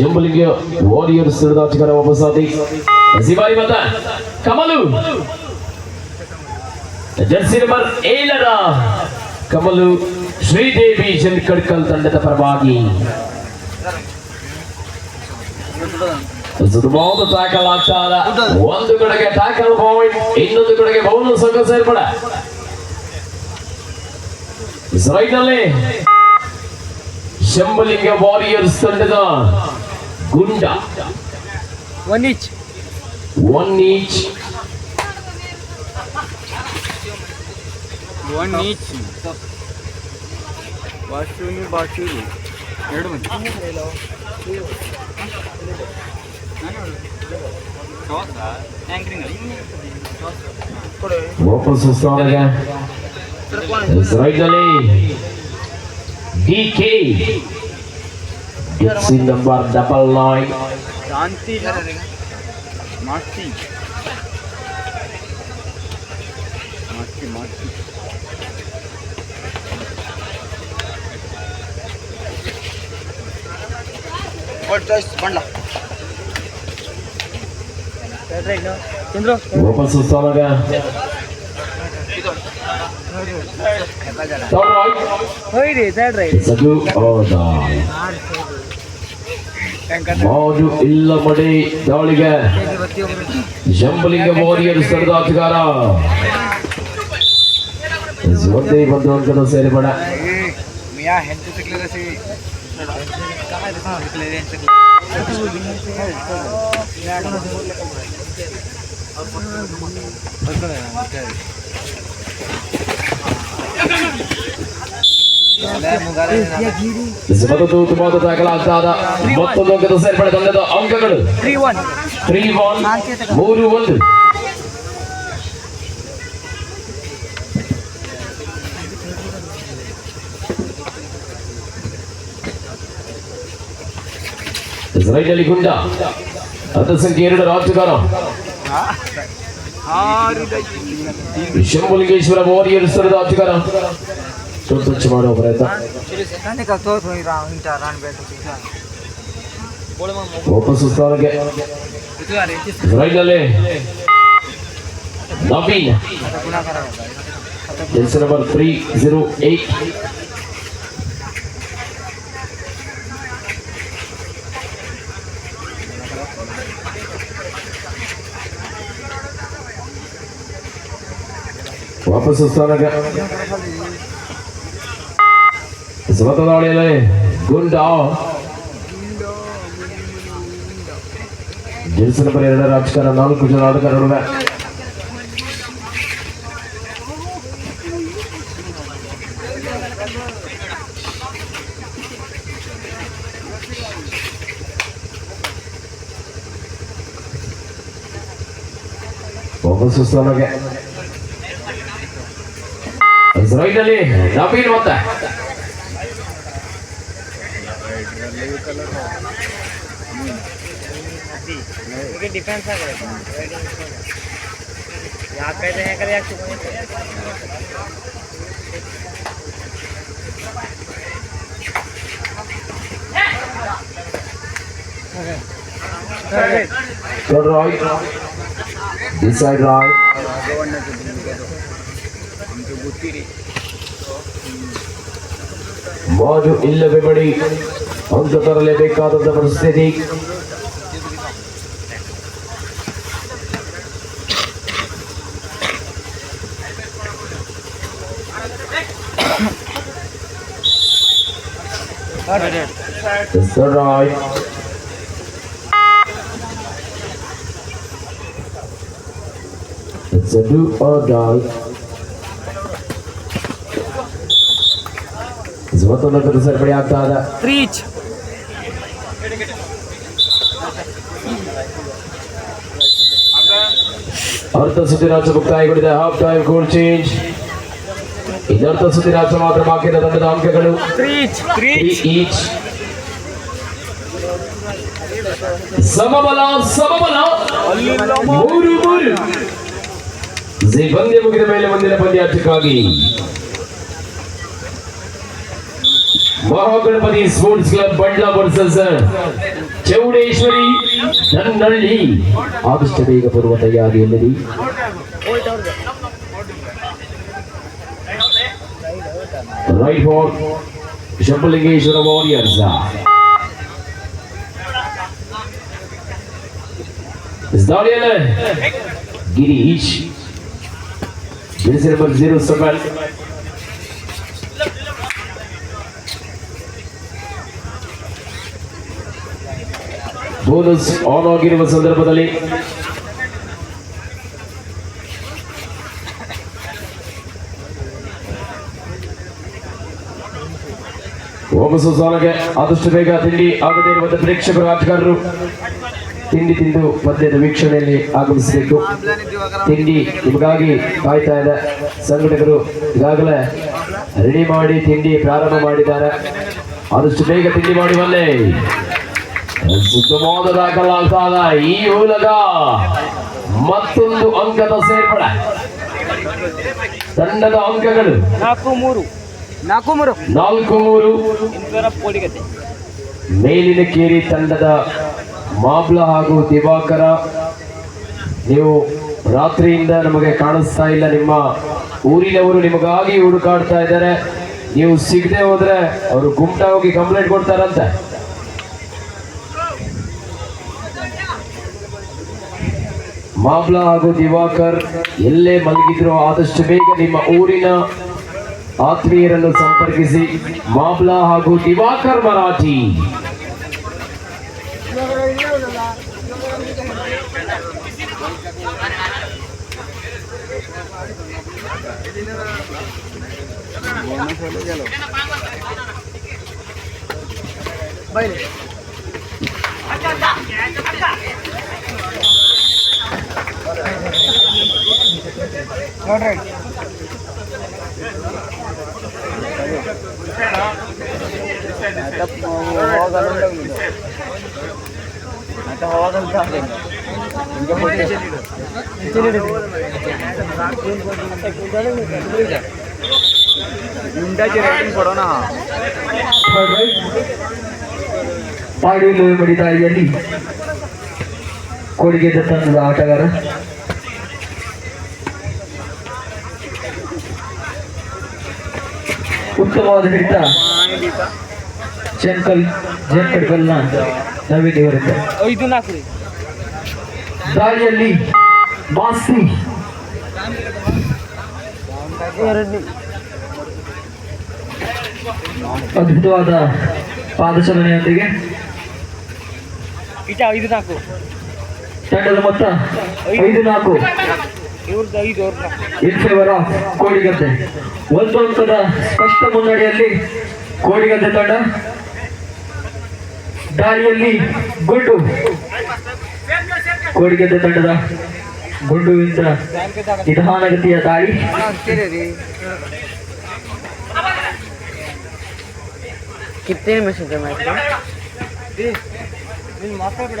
Shambhulinga warriors ತಂಡದ ಆಟಗಾರ ವಾಪಸಾದಿ ಮತ ಕಮಲು ಜರ್ಸಿ ನಂಬರ್ ಏಳರ ಕಮಲು ಶ್ರೀದೇವಿ ಜನ್ಕಡ್ಕಲ್ ತಂಡದ ಪರವಾಗಿ. ಸುಲಭವಾದ ಟ್ಯಾಕಲ್ ಆಗ್ತಾ ಒಂದು ಕಡೆಗೆ ಟ್ಯಾಕಲ್ ಪಾಯಿಂಟ್ ಇನ್ನೊಂದು ಕಡೆಗೆ ಬೌಲ್ ಸಂಘ ಸೇರ್ಪಡ. ರೈಟ್ನಲ್ಲಿ ಶಂಬಲಿಂಗ ವಾರಿಯರ್ಸ್ ತಂಡದ ಗುಂಡ one each one each one each ವಾಶೂನಿ ಬಾಚೂರಿ ಎರಡು ಮಂದಿ ವಾಪಸ್ ಸ್ಥಾನಕ್ಕೆ ರೈಟ್ನಲ್ಲಿ D K Dixcy number double nine Shanti Masti Masti Masti Chandru ವಾಪಸ್ ಸ್ಥಾನಕ್ಕೆ ಥರ್ಡ್ ರೈಟ್ ಹೋಯ್ರಿ ಸೈಡ್ ರೈಟ್ ಸದು ಹೌದ ಮೌಜು ಇಲ್ಲ ಮಡಿ ದಾಳಿಗೆ ಶಂಭಲಿಂಗ ವಾರಿಯರ್ಸ್ ತಂಡದ ಆಟಗಾರ ಒಂದೇ ಒಂದು ಅಂಕದ ಸೇರ್ಪಡ ಮಿಯಾ ಹೆಂಚು ಸಿಕ್ಲಿಲ್ಲ ಸಿ ಮತ್ತೊಂದು ಉತ್ತಮವಾದ ದಾಖಲಾಗ್ತಾದ ಮತ್ತೊಂದು ಅಂಕದ ಸೇರ್ಪಡೆ ತಂಡದ ಅಂಕಗಳು ತ್ರೀ ಒನ್ ತ್ರೀ ಒನ್ ಮೂರು ಒಂದು ರೈಟಲ್ಲಿ ಗುಂಡ ಹತ್ತು ಸಂಖ್ಯೆ ಎರಡು ಆಟಗಾರ ಶಂಭುಲಿಂಗೇಶ್ವರ ವಾರಿಯರ್ಸ್ ತಂಡದ ಆಟಗಾರ ಟಚ್ ಮಾಡುವ ಪ್ರಯತ್ನ ವಾಪಸ್ ಸ್ಥಾನಕ್ಕೆ ರೈಟಲ್ಲಿ Naveen gents number three zero eight ವಾಪಸ್ ಸ್ಥಾನಕ್ಕೆ ಸಮತ ದಾಳಿಯಲ್ಲಿ ಗುಂಡ ಗೆಲ್ಸಿನ ನಂಬರ್ ಎರಡರ ರಾಜಕಾರಣ ನಾಲ್ಕು ಜನ ಆಟಗಾರ ನಡುವೆ ವಾಪಸ್ ಸ್ಥಾನಕ್ಕೆ ರೈಟಲ್ಲಿ ನವೀನ್ कलर मुझे डिफेंस है कहते हैं करे Turn right. This पे पड़ी ಒಂದು ತೊರಲೇಬೇಕಾದಂಥ ಪರಿಸ್ಥಿತಿ It's a do or die. It's what on the side of Reach. ಅರ್ಧ ಸುದ್ದಿರಾಜ ಮುಕ್ತಾಯಗೊಂಡಿದೆ ಹಾಫ್ ಟೈಮ್ ಗೋಲ್ ಚೇಂಜ್ ಇದರ್ಥ ಸುದ್ದಿರಾಜ ಮಾತ್ರ ಬಾಕಿ ಇರುವ ತಂಡದ ಅಂಕಗಳು ರೀಚ್ ತ್ರೀ ಈಚ್ ಸಮಬಲ ಸಮಬಲ ಮೂರು ಮೂರು ಜಿ ಪಂದ್ಯ ಮುಗಿದ ಮೇಲೆ ಮುಂದಿನ ಪಂದ್ಯಾಟಕ್ಕಾಗಿ Mahaganapati sports club Bandla versus Chowdeshwari ನನ್ನಳ್ಳಿ ಆದಷ್ಟು ಬೇಗ ಬರುವ ತಯಾರಿಯಲ್ಲಿ ರೈಟ್ ಫಾರ್ ಶಂಭಲಿಂಗೇಶ್ವರ ವಾರಿಯರ್ಸ್ ದಾಳಿಯಲ್ಲಿ Girish jersey number zero seven bonus on ಆಗಿರುವ ಸಂದರ್ಭದಲ್ಲಿ. ವಾಪಸ್ಸು ಸಾಲಗೆ ಆದಷ್ಟು ಬೇಗ ತಿಂಡಿ ಆಗದೇ ಇರುವಂತ ಪ್ರೇಕ್ಷಕರು, ಆಟಗಾರರು ತಿಂಡಿ ತಿಂದು ಪದ್ಯದ ವೀಕ್ಷಣೆಯಲ್ಲಿ ಆಗಮಿಸಬೇಕು. ತಿಂಡಿ ನಿಮಗಾಗಿ ಕಾಯ್ತಾ ಇದೆ. ಸಂಘಟಕರು ಈಗಾಗಲೇ ರೆಡಿ ಮಾಡಿ ತಿಂಡಿ ಪ್ರಾರಂಭ ಮಾಡಿದ್ದಾರೆ. ಆದಷ್ಟು ಬೇಗ ತಿಂಡಿ ಮಾಡಿ ದಾಖಲಾಗ್ತಾ ಈ ಮೂಲಕ ಮತ್ತೊಂದು ಅಂಕದ ಸೇರ್ಪಡೆ. ತಂಡದ ಅಂಕಗಳು. ನಾಲ್ಕು ಮೂರು. ನಾಲ್ಕು ಮೂರು. ನಾಲ್ಕು ಮೂರು. ಮೇಲಿನ ಕೇರಿ ತಂಡದ ಮಾಬ್ಲ ಹಾಗೂ ದಿವಾಕರ. ನೀವು ರಾತ್ರಿಯಿಂದ ನಮಗೆ ಕಾಣಿಸ್ತಾ ಇಲ್ಲ. ನಿಮ್ಮ ಊರಿನವರು ನಿಮಗಾಗಿ ಹುಡುಕಾಡ್ತಾ ಇದ್ದಾರೆ. ನೀವು ಸಿಗದೆ ಹೋದ್ರೆ ಅವರು ಗುಂಟ ಹೋಗಿ ಕಂಪ್ಲೇಂಟ್ ಕೊಡ್ತಾರಂತೆ. ಮಾಬ್ಲ ಹಾಗೂ ದಿವಾಕರ್ ಎಲ್ಲೇ ಮಲಗಿದ್ರು ಆದಷ್ಟು ಬೇಗ ನಿಮ್ಮ ಊರಿನ ಆತ್ಮೀಯರನ್ನು ಸಂಪರ್ಕಿಸಿ ಮಾಬ್ಲಾ ಹಾಗೂ ದಿವಾಕರ್ ಮರಾಠಿ ಬೋನಸ್ मिनिटाची रेटिंग पडो ना ಪಾಡಿಲು ಮಡಿದಾಳಿಯಲ್ಲಿ ಕೊಡುಗೆದ ತಂಡದ ಆಟಗಾರ ಉತ್ತಮವಾದ ಹಿಡಿತ ಜಂಕಲ್ ಜಂಕಡ್ಕಲ್ನ ನವೀನ್ ಇವರಿಂದ ಐದು ನಾಲ್ಕು ರೀ ದಾಳಿಯಲ್ಲಿ ಮಾಸಿ ಅದ್ಭುತವಾದ ಪಾದಚಲನೆಯೊಂದಿಗೆ ತಂಡದ ಮೊತ್ತ ಐದು ನಾಲ್ಕು. ಇರ್ಸೇವರ ಕೋಡಿಗದ್ದೆ. ಒಂದು ಹಂತದ ಸ್ಪಷ್ಟ ಮುನ್ನಡೆಯಲ್ಲಿ ಕೋಡಿಗದ್ದೆ ತಂಡ. ದಾರಿಯಲ್ಲಿ ಗುಂಡು ಕೋಡಿಗದ್ದೆ ತಂಡದ ಗುಂಡುವಿಂದ ನಿಧಾನಗತಿಯ ದಾರಿ ಕಿತ್ತೇನು ಮೆಸೇಜ್ ಮಾತಾಡ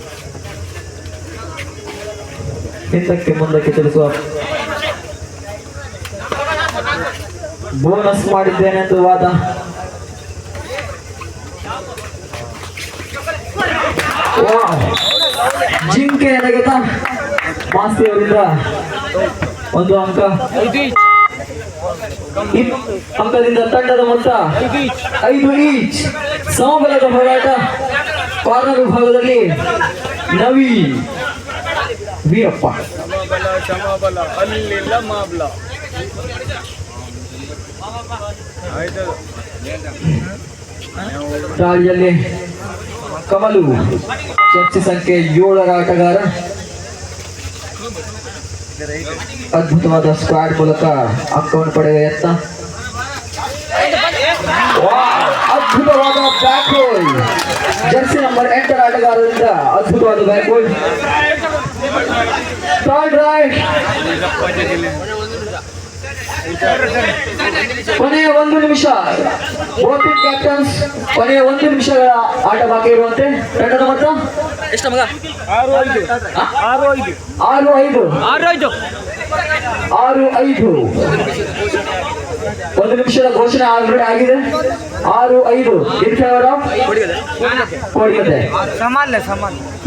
ಹಿಂದಕ್ಕೆ ಮುಂದಕ್ಕೆ ತಿಳಿಸುವ ಬೋನಸ್ ಮಾಡಿದ್ದೇನೆಂದು ವಾದ. ಜಿಂಕೆ ನೆಗೆತ ಮಾಸ್ತಿ ಅವರಿಂದ ಒಂದು ಅಂಕ. ಅಂಕದಿಂದ ತಂಡದ ಮೊತ್ತ ಐದು ಈಚ್ ಸಮಬಲದ ಹೋರಾಟ, ಕಾರ್ನರ್ ವಿಭಾಗದಲ್ಲಿ ನವೀನ್ ವೀರಪ್ಪ ಸಮಬಲ ಸಮಬಲ ಅಲ್ಲಿಲ್ಲ ಮಾಬಲ ಆಯ್ತು ದಾಳಿಯಲ್ಲಿ ಕಮಲು ಚರ್ಚೆ ಸಂಖ್ಯೆ ಏಳರ ಆಟಗಾರ ಅದ್ಭುತವಾದ ಸ್ಕ್ವಾಡ್ ಮೂಲಕ ಅಂಕವನ್ನು ಪಡೆಯುವ ಯತ್ನ ವಾಹ್! ಅದ್ಭುತವಾದ ಬ್ಯಾಕ್ ಗೋಲ್ ಜರ್ಸಿ ನಂಬರ್ ಎಂಟರ ಆಟಗಾರರಿಂದ ಅದ್ಭುತವಾದ ರೈಟ್ ಕೊನೆಯ ಒಂದು ನಿಮಿಷ. ಬೋತ್ ಕ್ಯಾಪ್ಟನ್ಸ್ ಕೊನೆಯ ಒಂದು ನಿಮಿಷಗಳ ಆಟ ಬಾಕಿ ಇರುವಂತೆ. ತಂಡದ ಮೊತ್ತ? ಎಷ್ಟು ಮಗ ಆರು ಐದು. ಆರು ಐದು. ಆರು ಐದು. ಆರು ಐದು. ಆರು ಐದು. ಒಂದು ನಿಮಿಷದ ಘೋಷಣೆ ಆಲ್ರೆಡಿ ಆಗಿದೆ. ಆರು, ಐದು. ಇನ್ ಫೇವರ್ ಆಫ್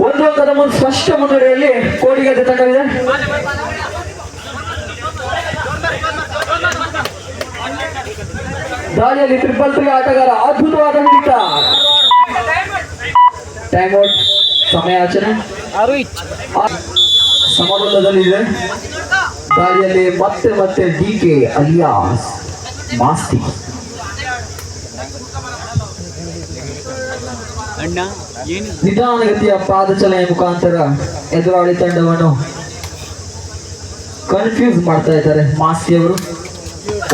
ಒಂದು ಅಂಕದ ಮುಂದೆ ಸ್ಪಷ್ಟ ಮುನ್ನಡೆಯಲ್ಲಿ ಕೋಡಿಗತೆ ತಂಡವಿದೆ. ದಾಳಿಯಲ್ಲಿ ಟ್ರಿಪಲ್ ತ್ರೀ ಆಟಗಾರ ಅದ್ಭುತವಾದ ಹಿಡಿತ ಟೈಮ್ ಔಟ್ ಸಮಯ ಆಚರಣೆ. ಸಮಬಲದಲ್ಲಿದೆ ದಾಳಿಯಲ್ಲಿ ಮತ್ತೆ ಮತ್ತೆ ಡಿ ಕೆ ಅಲಿಯಾಸ್. ಮಾಸ್ತಿ ನಿಧಾನಗತಿಯ ಪಾದಚಲನೆಯ ಮುಖಾಂತರ ಎದುರಾಳಿ ತಂಡವನ್ನು ಕನ್ಫ್ಯೂಸ್ ಮಾಡ್ತಾ ಇದ್ದಾರೆ ಮಾಸ್ತಿ ಅವರು.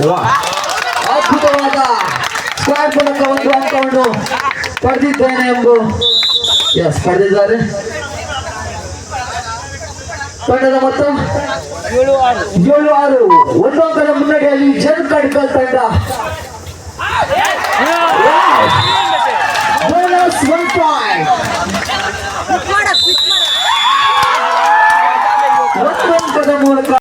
ವಾಹ್! ಅದ್ಭುತವಾದ ಸ್ಕ್ವಾಡ್ ಮೂಲಕ ಒಂದು ಅಂಕವನ್ನು ಪಡೆದಿದ್ದೇನೆ ಎಂದು ಎಸ್ ಪಡೆದಿದ್ದಾರೆ ತಂಡದ ಮೊತ್ತ ಏಳು ಆರು. ಒಂದು ಅಂಕದ ಮುನ್ನಡೆಯಲ್ಲಿ ಜನ್ ಕಡ್ಕಲ್ ತಂಡ ಮೂಲಕ